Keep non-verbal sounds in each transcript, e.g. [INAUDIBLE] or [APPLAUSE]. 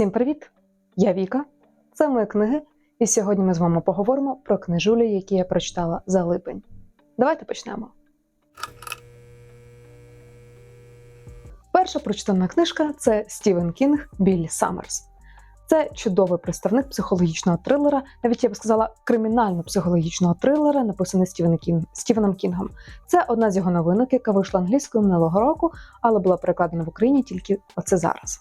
Всім привіт! Я Віка. Це мої книги, і сьогодні ми з вами поговоримо про книжулі, які я прочитала за липень. Давайте почнемо. Перша прочитана книжка це Стівен Кінг Біллі Саммерс. Це чудовий представник психологічного трилера, навіть я б сказала кримінально-психологічного трилера, написаний Стівен Кінг, Стівеном Кінгом. Це одна з його новинок, яка вийшла англійською минулого року, але була перекладена в Україні тільки оце зараз.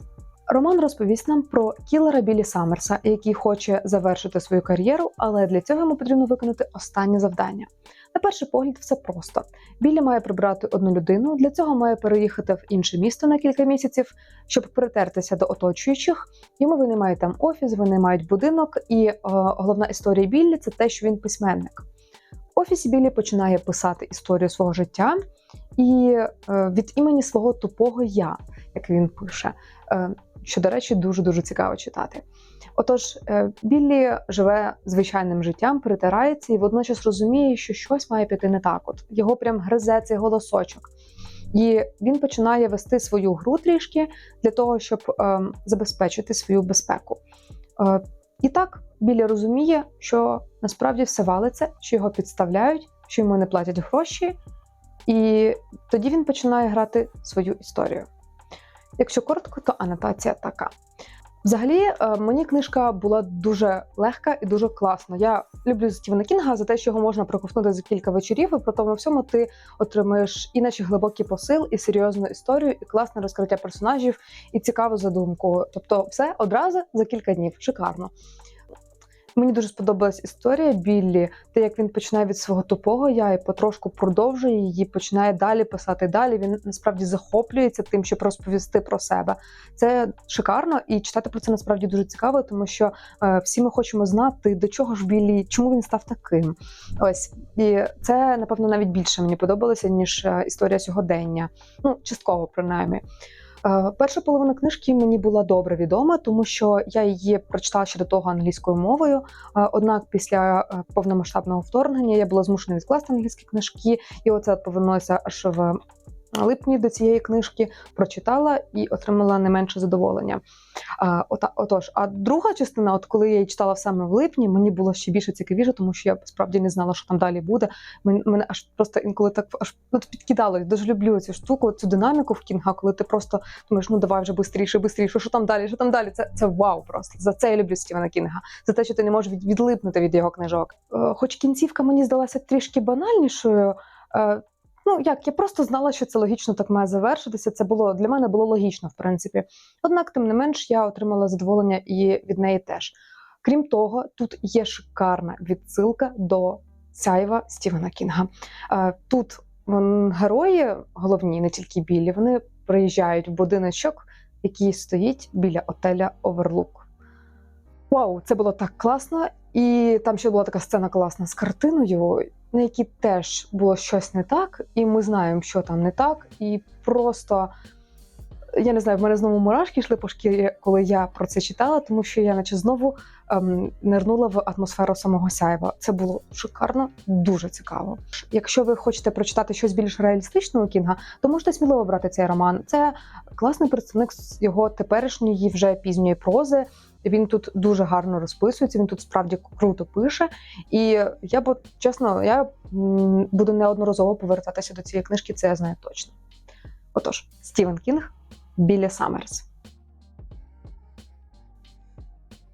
Роман розповість нам про кілера Білі Саммерса, який хоче завершити свою кар'єру, але для цього йому потрібно виконати останнє завдання. На перший погляд, все просто. Білі має прибрати одну людину. Для цього має переїхати в інше місто на кілька місяців, щоб притертися до оточуючих. Йому вони мають там офіс, вони мають будинок, і е, головна історія Біллі це те, що він письменник. В офісі Біллі починає писати історію свого життя і е, від імені свого тупого я, як він пише. Е, що, до речі, дуже дуже цікаво читати. Отож, е, Біллі живе звичайним життям, притирається і водночас розуміє, що щось має піти не так. От його прям гризе цей голосочок. І він починає вести свою гру трішки для того, щоб е, забезпечити свою безпеку. Е, і так, Біллі розуміє, що насправді все валиться, що його підставляють, що йому не платять гроші, і тоді він починає грати свою історію. Якщо коротко, то анотація така. Взагалі, е, мені книжка була дуже легка і дуже класна. Я люблю Стівена Кінга за те, що його можна проковтнути за кілька вечорів, і при тому всьому ти отримаєш іначе глибокий посил, і серйозну історію, і класне розкриття персонажів, і цікаву задумку. Тобто, все одразу за кілька днів. Шикарно. Мені дуже сподобалась історія Біллі, те, як він починає від свого тупого я і потрошку продовжує її, починає далі писати далі. Він насправді захоплюється тим, щоб розповісти про себе. Це шикарно, і читати про це насправді дуже цікаво, тому що е, всі ми хочемо знати, до чого ж Біллі, чому він став таким. Ось і це напевно навіть більше мені подобалося ніж е, історія сьогодення. Ну частково принаймні. Е, Перша половина книжки мені була добре відома, тому що я її прочитала ще до того англійською мовою. Е, Однак після е, повномасштабного вторгнення я була змушена відкласти англійські книжки, і оце от повернулося аж в липні до цієї книжки, прочитала і отримала не менше задоволення. А, отож, а друга частина, от коли я її читала саме в липні, мені було ще більше цікавіше, тому що я справді не знала, що там далі буде. Мен- Мене аж просто інколи так аж ну, підкидало. Я дуже люблю цю штуку, цю динаміку в кінга, коли ти просто думаєш, ну давай вже швидше, швидше, що там далі, що там далі. Це це вау просто. За це я люблю Стівена Кінга. За те, що ти не можеш від, відлипнути від його книжок. Е, хоч кінцівка мені здалася трішки банальнішою. Ну, як я просто знала, що це логічно так має завершитися. Це було для мене було логічно, в принципі. Однак, тим не менш, я отримала задоволення і від неї теж. Крім того, тут є шикарна відсилка до сяйва Стівена Кінга. Е, Тут герої, головні, не тільки білі, вони приїжджають в будиночок, який стоїть біля отеля Оверлук. Вау, це було так класно! І там ще була така сцена класна з картиною, на якій теж було щось не так, і ми знаємо, що там не так. І просто я не знаю, в мене знову мурашки йшли по шкірі, коли я про це читала, тому що я, наче знову ем, нирнула в атмосферу самого сяйва. Це було шикарно, дуже цікаво. Якщо ви хочете прочитати щось більш реалістичного кінга, то можете сміливо брати цей роман. Це класний представник його теперішньої вже пізньої прози. Він тут дуже гарно розписується. Він тут справді круто пише. І я б чесно, я буду неодноразово повертатися до цієї книжки. Це я знаю точно. Отож, Стівен Кінг Білі Саммерс.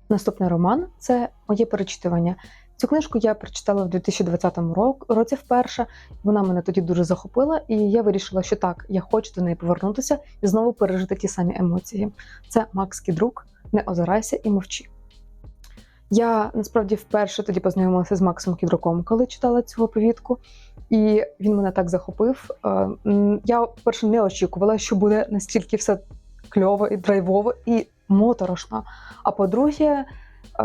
Наступний роман це моє перечитування. Цю книжку я прочитала в 2020 рок- році вперше. Вона мене тоді дуже захопила, і я вирішила, що так, я хочу до неї повернутися і знову пережити ті самі емоції. Це Макс Кідрук, не озирайся і мовчи. Я насправді вперше тоді познайомилася з Максом Кідруком, коли читала цю оповідку, і він мене так захопив. Е, Я вперше не очікувала, що буде настільки все кльово і драйвово і моторошно. А по-друге,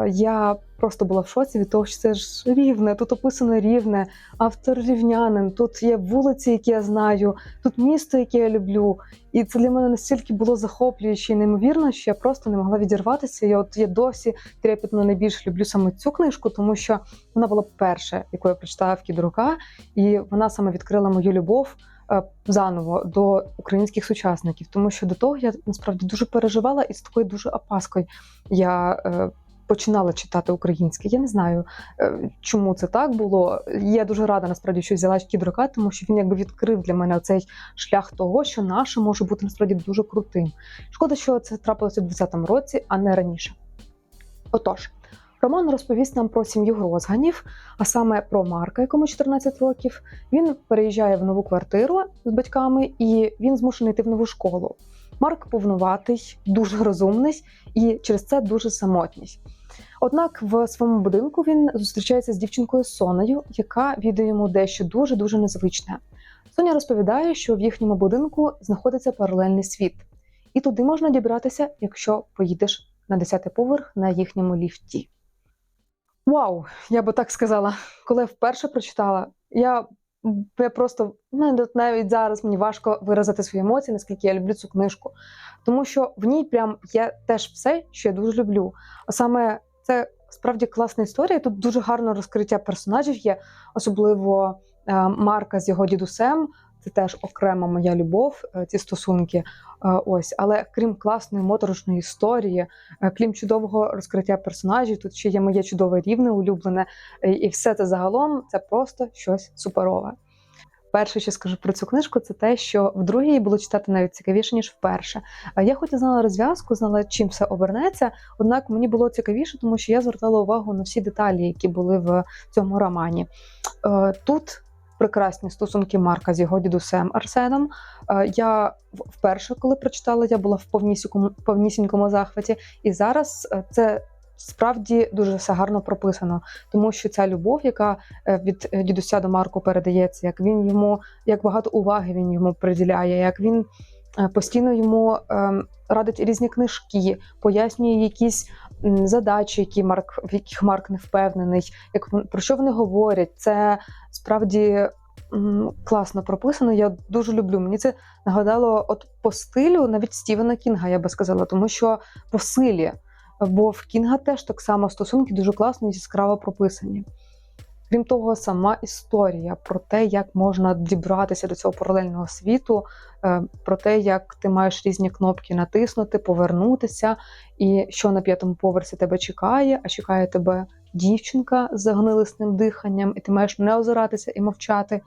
я просто була в шоці від того, що це ж рівне, тут описано рівне, автор рівнянин, тут є вулиці, які я знаю, тут місто, яке я люблю. І це для мене настільки було захоплююче і неймовірно, що я просто не могла відірватися. Я от я досі трепетно найбільш люблю саме цю книжку, тому що вона була перша, яку я прочитала в Кідрука, і вона саме відкрила мою любов е, заново до українських сучасників, тому що до того я насправді дуже переживала і з такою дуже опаскою я е, починала читати українське. Я не знаю, е, чому це так було. Я дуже рада насправді, що взяла кідрока, тому що він якби відкрив для мене цей шлях того, що наше може бути насправді дуже крутим. Шкода, що це трапилося в 20-му році, а не раніше. Отож. Роман розповість нам про сім'ю Грозганів, а саме про Марка, якому 14 років. Він переїжджає в нову квартиру з батьками, і він змушений йти в нову школу. Марк повнуватий, дуже розумний і через це дуже самотній. Однак в своєму будинку він зустрічається з дівчинкою Сонею, яка віддає йому дещо дуже дуже незвичне. Соня розповідає, що в їхньому будинку знаходиться паралельний світ, і туди можна дібратися, якщо поїдеш на 10-й поверх на їхньому ліфті. Вау, я би так сказала, коли я вперше прочитала, я, я просто ну, навіть зараз мені важко виразити свої емоції, наскільки я люблю цю книжку. Тому що в ній прям є теж все, що я дуже люблю. А саме це справді класна історія. Тут дуже гарне розкриття персонажів є, особливо е, Марка з його дідусем. Це теж окрема моя любов, е, ці стосунки. Е, Ось, але крім класної моторошної історії, е, крім чудового розкриття персонажів, тут ще є моє чудове рівне, улюблене, і все це загалом це просто щось суперове. Перше, що скажу про цю книжку, це те, що вдруге її було читати навіть цікавіше, ніж вперше. Я хоч і знала розв'язку, знала, чим все обернеться, однак мені було цікавіше, тому що я звертала увагу на всі деталі, які були в цьому романі. Тут прекрасні стосунки Марка з його дідусем Арсеном. Е, Я вперше, коли прочитала, я була в повнісінькому, повнісінькому захваті, і зараз е, це. Справді дуже все гарно прописано, тому що ця любов, яка е, від дідуся до Марку передається, як він йому, як багато уваги він йому приділяє, як він постійно йому ем, радить різні книжки, пояснює якісь задачі, які Марк, в яких Марк не впевнений, як про що вони говорять. Це справді класно прописано. Я дуже люблю. Мені це нагадало от по стилю навіть Стівена Кінга, я би сказала, тому що по силі. Бо в Кінга теж так само стосунки дуже класно і яскраво прописані. Крім того, сама історія про те, як можна дібратися до цього паралельного світу, е, про те, як ти маєш різні кнопки натиснути, повернутися, і що на п'ятому поверсі тебе чекає, а чекає тебе дівчинка з загнилисним диханням, і ти маєш не озиратися і мовчати.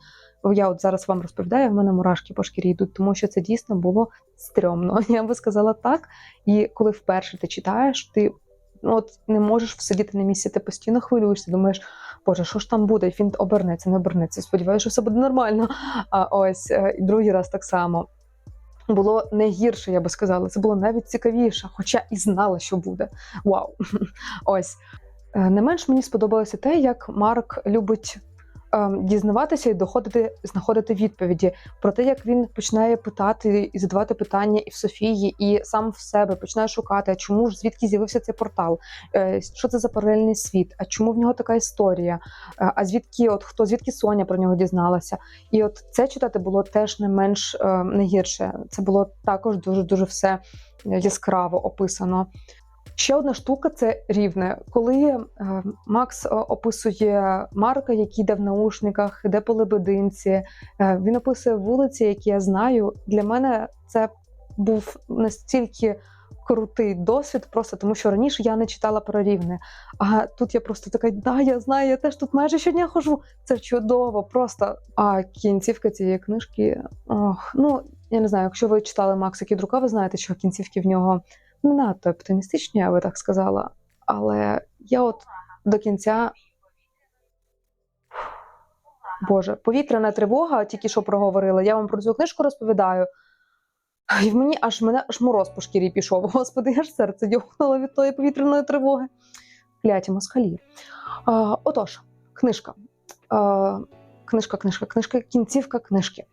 Я от зараз вам розповідаю, в мене мурашки по шкірі йдуть, тому що це дійсно було стрьомно. [LAUGHS] Я би сказала так. І коли вперше ти читаєш, ти ну, от не можеш всидіти на місці, ти постійно хвилюєшся, думаєш, боже, що ж там буде? Він обернеться, не обернеться. Сподіваюся, що все буде нормально. А ось е, другий раз так само. Було не гірше, я би сказала. Це було навіть цікавіше, хоча і знала, що буде. Вау! [LAUGHS] Ось. Е, Не менш мені сподобалося те, як Марк любить дізнаватися і доходити, знаходити відповіді про те, як він починає питати і задавати питання і в Софії, і сам в себе починає шукати, а чому ж звідки з'явився цей портал, Е, що це за паралельний світ, а чому в нього така історія, Е, а звідки, от хто звідки Соня про нього дізналася. І от це читати було теж не менш е, не гірше. Це було також дуже дуже все яскраво описано. Ще одна штука це рівне. Коли е, Макс е, описує Марка, який йде в наушниках, йде по лебединці, е, він описує вулиці, які я знаю. Для мене це був настільки крутий досвід, просто тому що раніше я не читала про рівне. А тут я просто така, да, я знаю, я теж тут майже щодня хожу. Це чудово, просто. А кінцівка цієї книжки, ох, ну я не знаю, якщо ви читали Макса Кідрука, ви знаєте, що кінцівки в нього не надто оптимістичні, я би так сказала. Але я от до кінця. Боже, повітряна тривога, тільки що проговорила. Я вам про цю книжку розповідаю. І в мені аж мене аж мороз по шкірі пішов. [LAUGHS] Господи, аж серце дьохнуло від тої повітряної тривоги. Кляті москалі. А, отож, книжка. А, книжка, книжка, книжка, кінцівка книжки.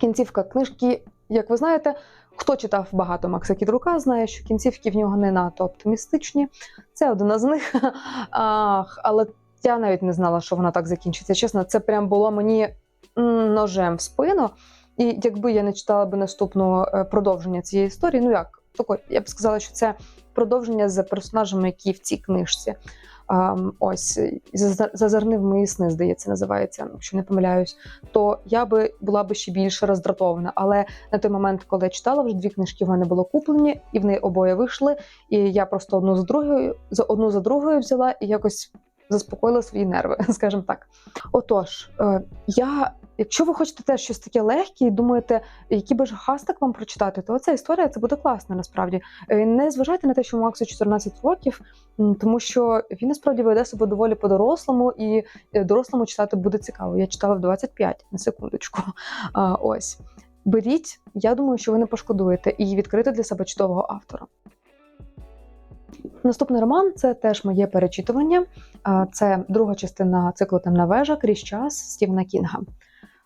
Кінцівка книжки, як ви знаєте, хто читав багато Макса Кідрука, знає, що кінцівки в нього не надто оптимістичні. Це одна з них. [LAUGHS] Ах, але я навіть не знала, що вона так закінчиться. Чесно, це прям було мені ножем в спину. І якби я не читала би наступного е, продовження цієї історії, ну як, такий, я б сказала, що це продовження за персонажами, які в цій книжці. Ем, ось «Зазар- зазирни в мої сни, здається, називається, якщо не помиляюсь, то я би була би ще більше роздратована. Але на той момент, коли я читала, вже дві книжки в мене було куплені, і вони обоє вийшли. І я просто одну за другою за одну за другою взяла і якось заспокоїла свої нерви, [LAUGHS] скажімо так. Отож, е, я. Якщо ви хочете теж щось таке легке і думаєте, який би ж хастик вам прочитати, то ця історія це буде класно насправді. Е, Не зважайте на те, що Максу 14 років, тому що він насправді веде себе доволі по-дорослому, і е, дорослому читати буде цікаво. Я читала в 25, на секундочку. А, ось. Беріть, я думаю, що ви не пошкодуєте, і відкрити для себе чудового автора. Наступний роман це теж моє перечитування. Це друга частина циклу Темна вежа крізь час Стівена Кінга.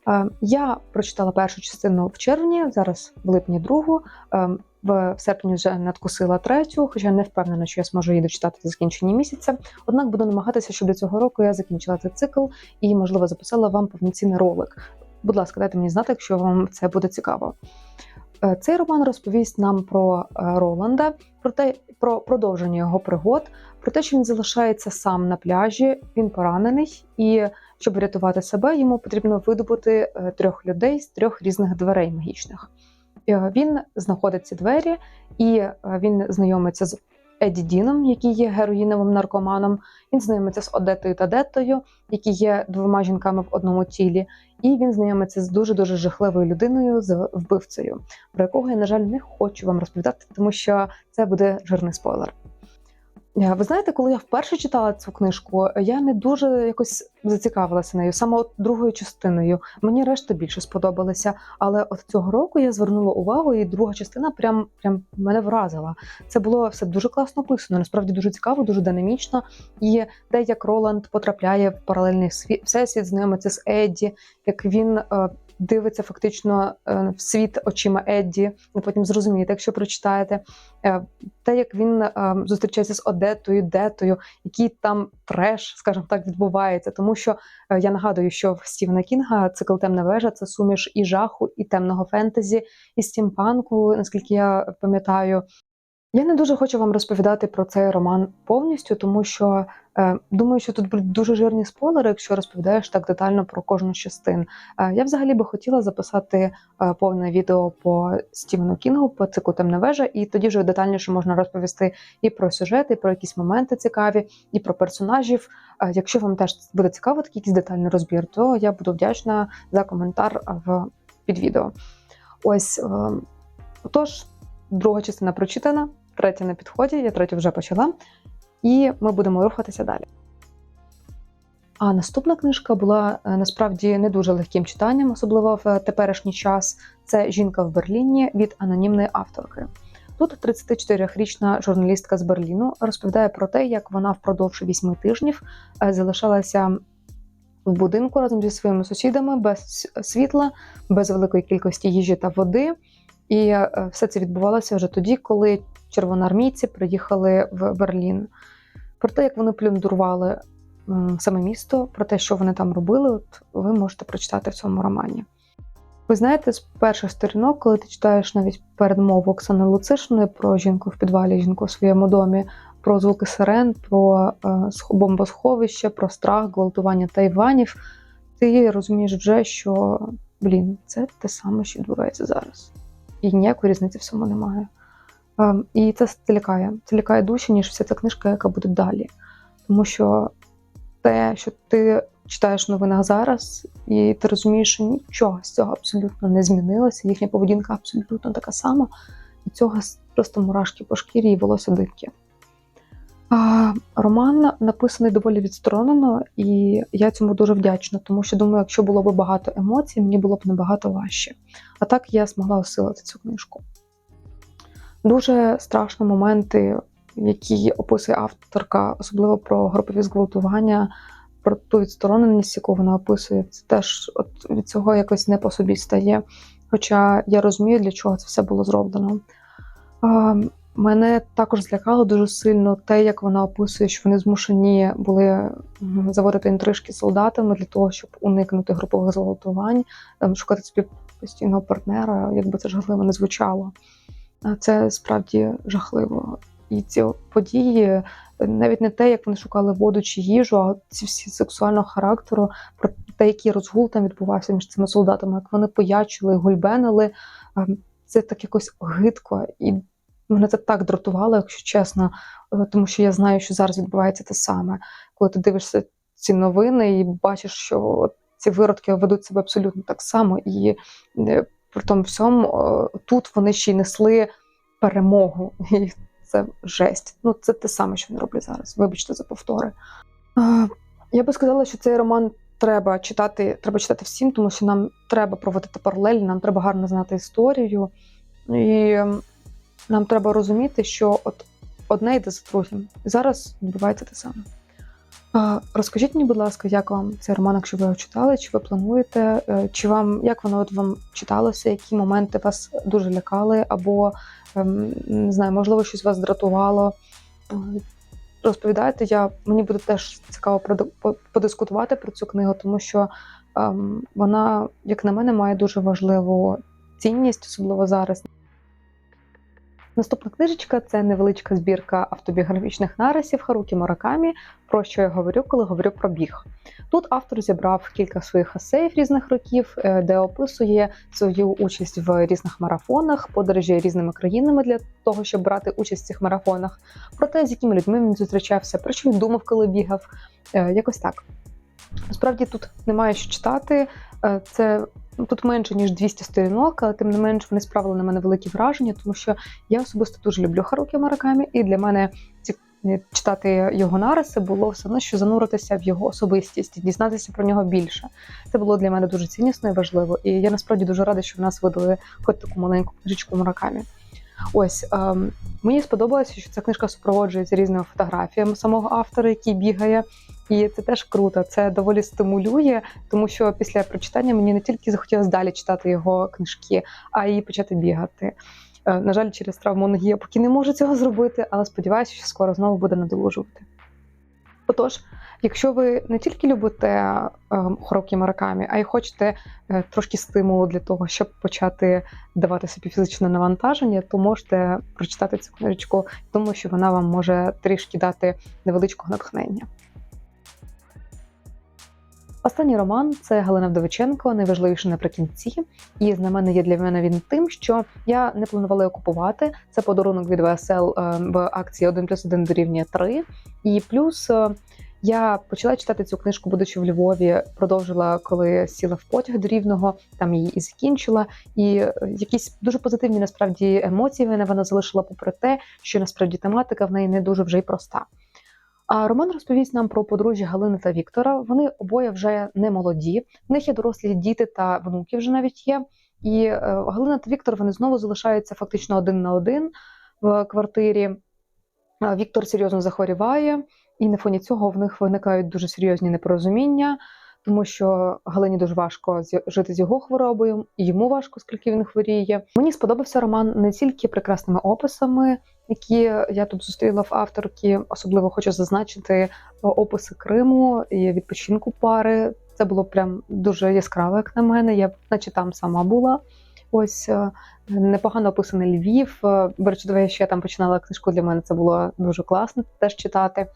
Е, Я прочитала першу частину в червні, зараз в липні другу. Е, В серпні вже надкусила третю, хоча не впевнена, що я зможу її дочитати до закінчення місяця. Однак буду намагатися, щоб до цього року я закінчила цей цикл і, можливо, записала вам повноцінний ролик. Будь ласка, дайте мені знати, якщо вам це буде цікаво. Е, Цей роман розповість нам про Роланда, про те, про продовження його пригод, про те, що він залишається сам на пляжі, він поранений, і щоб врятувати себе, йому потрібно видобути е, трьох людей з трьох різних дверей магічних. Е, Він знаходить ці двері, і е, він знайомиться з Еді Діном, який є героїновим наркоманом. Він знайомиться з Одетою та Деттою, які є двома жінками в одному тілі. І він знайомиться з дуже дуже жахливою людиною, з вбивцею, про якого я, на жаль, не хочу вам розповідати, тому що це буде жирний спойлер. Е, Ви знаєте, коли я вперше читала цю книжку, я не дуже якось зацікавилася нею, саме от другою частиною. Мені решта більше сподобалася. Але от цього року я звернула увагу, і друга частина прям прям мене вразила. Це було все дуже класно описано, насправді дуже цікаво, дуже динамічно. І те, як Роланд потрапляє в паралельний світ, всесвіт, знайомиться з Едді, як він. Дивиться фактично е, в світ очима Едді, ви потім зрозумієте, якщо прочитаєте Е, те, як він е, зустрічається з Одетою, Детою, який там треш, скажімо так, відбувається. Тому що я нагадую, що в Стівена Кінга цикл Темна вежа це суміш і жаху, і темного фентезі, і стімпанку, наскільки я пам'ятаю. Я не дуже хочу вам розповідати про цей роман повністю, тому що е, думаю, що тут будуть дуже жирні спойлери, якщо розповідаєш так детально про кожну з частин. Е, я взагалі би хотіла записати е, повне відео по Стівену Кінгу, по циклу Темна вежа, і тоді вже детальніше можна розповісти і про сюжет, і про якісь моменти цікаві, і про персонажів. Е, якщо вам теж буде цікаво такий якийсь детальний розбір, то я буду вдячна за коментар в під відео. Ось е, отож, друга частина прочитана, третя на підході, я третю вже почала, і ми будемо рухатися далі. А наступна книжка була е, насправді не дуже легким читанням, особливо в теперішній час. Це Жінка в Берліні від анонімної авторки. Тут 34-річна журналістка з Берліну розповідає про те, як вона впродовж вісьми тижнів е, залишалася в будинку разом зі своїми сусідами без світла, без великої кількості їжі та води. І е, все це відбувалося вже тоді, коли червоноармійці приїхали в Берлін. Про те, як вони плюндурували м, саме місто, про те, що вони там робили, от ви можете прочитати в цьому романі. Ви знаєте, з перших сторінок, коли ти читаєш навіть передмову Оксани Луцишиної про жінку в підвалі, жінку в своєму домі, про звуки сирен, про е, бомбосховище, про страх, гвалтування тайванів, ти розумієш вже, що блін, це те саме, що відбувається зараз. І ніякої різниці в цьому немає. Ем, І це це лякає. Це лякає душі, ніж вся ця книжка, яка буде далі. Тому що те, що ти читаєш в зараз, і ти розумієш, що нічого з цього абсолютно не змінилося, їхня поведінка абсолютно така сама, і цього просто мурашки по шкірі і волосся дибки. Роман написаний доволі відсторонено, і я цьому дуже вдячна, тому що думаю, якщо було б багато емоцій, мені було б набагато важче. А так я змогла осилити цю книжку. Дуже страшні моменти, які описує авторка, особливо про групові зґвалтування, про ту відстороненість, яку вона описує. Це теж от від цього якось не по собі стає. Хоча я розумію, для чого це все було зроблено. Мене також злякало дуже сильно те, як вона описує, що вони змушені були заводити інтрижки з солдатами для того, щоб уникнути групових зґвалтувань, шукати собі постійного партнера, якби це жахливо не звучало. Це справді жахливо. І ці події, навіть не те, як вони шукали воду чи їжу, а ці всі сексуального характеру, про те, який розгул там відбувався між цими солдатами, як вони поячили, гульбенили. Це так якось гидко. І мене це так дратувало, якщо чесно, е, тому що я знаю, що зараз відбувається те саме. Коли ти дивишся ці новини і бачиш, що ці виродки ведуть себе абсолютно так само, і е, при тому всьому е, тут вони ще й несли перемогу. [LAUGHS] І це жесть. Ну, це те саме, що вони роблять зараз. Вибачте за повтори. Е, Я би сказала, що цей роман треба читати, треба читати всім, тому що нам треба проводити паралелі, нам треба гарно знати історію. І ем, нам треба розуміти, що от одне йде за другим. І зараз відбувається те саме. Розкажіть мені, будь ласка, як вам цей роман, якщо ви його читали, чи ви плануєте, е, чи вам як воно от вам читалося, які моменти вас дуже лякали, або ем, не знаю, можливо, щось вас дратувало? Е, Розповідайте, я мені буде теж цікаво подискутувати про цю книгу, тому що ем, вона, як на мене, має дуже важливу цінність, особливо зараз. Наступна книжечка це невеличка збірка автобіографічних нарисів Харукі Муракамі, про що я говорю, коли говорю про біг. Тут автор зібрав кілька своїх есеїв різних років, е, де описує свою участь в різних марафонах, подорожі різними країнами для того, щоб брати участь в цих марафонах, про те, з якими людьми він зустрічався, про що він думав, коли бігав. Е, Якось так. Насправді тут немає що читати. Е, Це тут менше ніж 200 сторінок, але тим не менш вони справили на мене великі враження, тому що я особисто дуже люблю Харукі Маракамі, і для мене ці е, читати його нариси було все одно, що зануритися в його особистість і дізнатися про нього більше. Це було для мене дуже ціннісно і важливо. І я насправді дуже рада, що в нас видали хоч таку маленьку книжечку Муракамі. Ось ем, мені сподобалося, що ця книжка супроводжується різними фотографіями самого автора, який бігає. І це теж круто, це доволі стимулює, тому що після прочитання мені не тільки захотілося далі читати його книжки, а й почати бігати. Е, На жаль, через травму ноги я поки не можу цього зробити, але сподіваюся, що скоро знову буде надолужувати. Отож, якщо ви не тільки любите е, Харукі Муракамі, а й хочете е, трошки стимулу для того, щоб почати давати собі фізичне навантаження, то можете прочитати цю книжечку, тому що вона вам може трішки дати невеличкого натхнення. Останній роман це Галина Вдовиченко, найважливіше наприкінці. І знаменний є для мене він тим, що я не планувала його купувати. Це подарунок від ВСЛ е, в акції 1 плюс 1 дорівнює 3. І плюс е, я почала читати цю книжку, будучи в Львові, продовжила, коли сіла в потяг до рівного, там її і закінчила. І е, якісь дуже позитивні насправді емоції вона залишила, попри те, що насправді тематика в неї не дуже вже й проста. А Роман розповість нам про подружжя Галини та Віктора. Вони обоє вже не молоді. В них є дорослі діти та внуки вже навіть є. І е, Галина та Віктор вони знову залишаються фактично один на один в квартирі. Віктор серйозно захворіває, і на фоні цього в них виникають дуже серйозні непорозуміння, тому що Галині дуже важко жити з його хворобою, йому важко, оскільки він хворіє. Мені сподобався роман не тільки прекрасними описами, які я тут зустріла в авторки. Особливо хочу зазначити е, описи Криму і відпочинку пари. Це було прям дуже яскраво, як на мене. Я наче там сама була. Ось е, непогано описаний Львів. Е, До речі, я ще там починала книжку. Для мене це було дуже класно теж читати.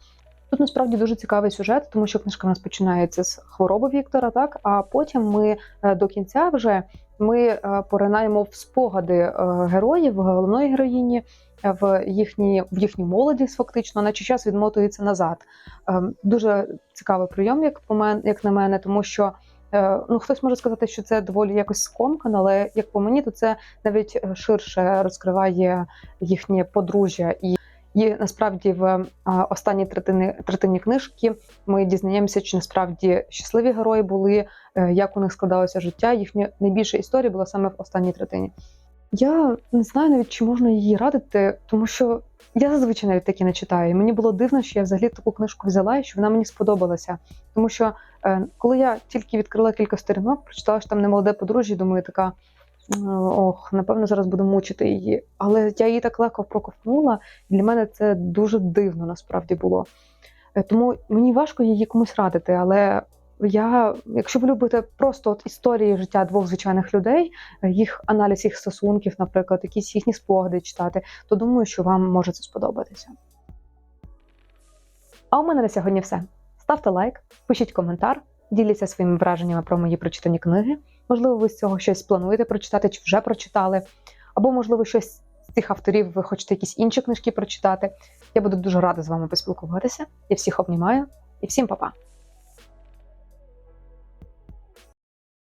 Тут насправді дуже цікавий сюжет, тому що книжка в нас починається з хвороби Віктора, так а потім ми е, до кінця вже ми е, поринаємо в спогади е, героїв, головної героїні, в їхні в їхню молодість, фактично, наче час відмотується назад. Е, Дуже цікавий прийом, як по мен, як на мене, тому що. Ну, хтось може сказати, що це доволі якось скомкано, але як по мені, то це навіть ширше розкриває їхнє подружжя і і насправді в останній третині, третині книжки ми дізнаємося, чи насправді щасливі герої були, е, як у них складалося життя. Їхня найбільша історія була саме в останній третині. Я не знаю навіть, чи можна її радити, тому що я зазвичай навіть такі не читаю. Мені було дивно, що я взагалі таку книжку взяла і що вона мені сподобалася. Тому що е, коли я тільки відкрила кілька сторінок, прочитала, що там немолоде подружжя, думаю, така. Ох, напевно, зараз буду мучити її. Але я її так легко проковтнула. і Для мене це дуже дивно насправді було. Е, Тому мені важко її комусь радити, але я, якщо ви любите просто от історії життя двох звичайних людей, е, їх аналіз їх стосунків, наприклад, якісь їхні спогади читати, то думаю, що вам може це сподобатися. А у мене на сьогодні все. Ставте лайк, пишіть коментар, діліться своїми враженнями про мої прочитані книги. Можливо, ви з цього щось плануєте прочитати чи вже прочитали, або, можливо, щось з цих авторів ви хочете якісь інші книжки прочитати. Я буду дуже рада з вами поспілкуватися. Я всіх обнімаю і всім па-па!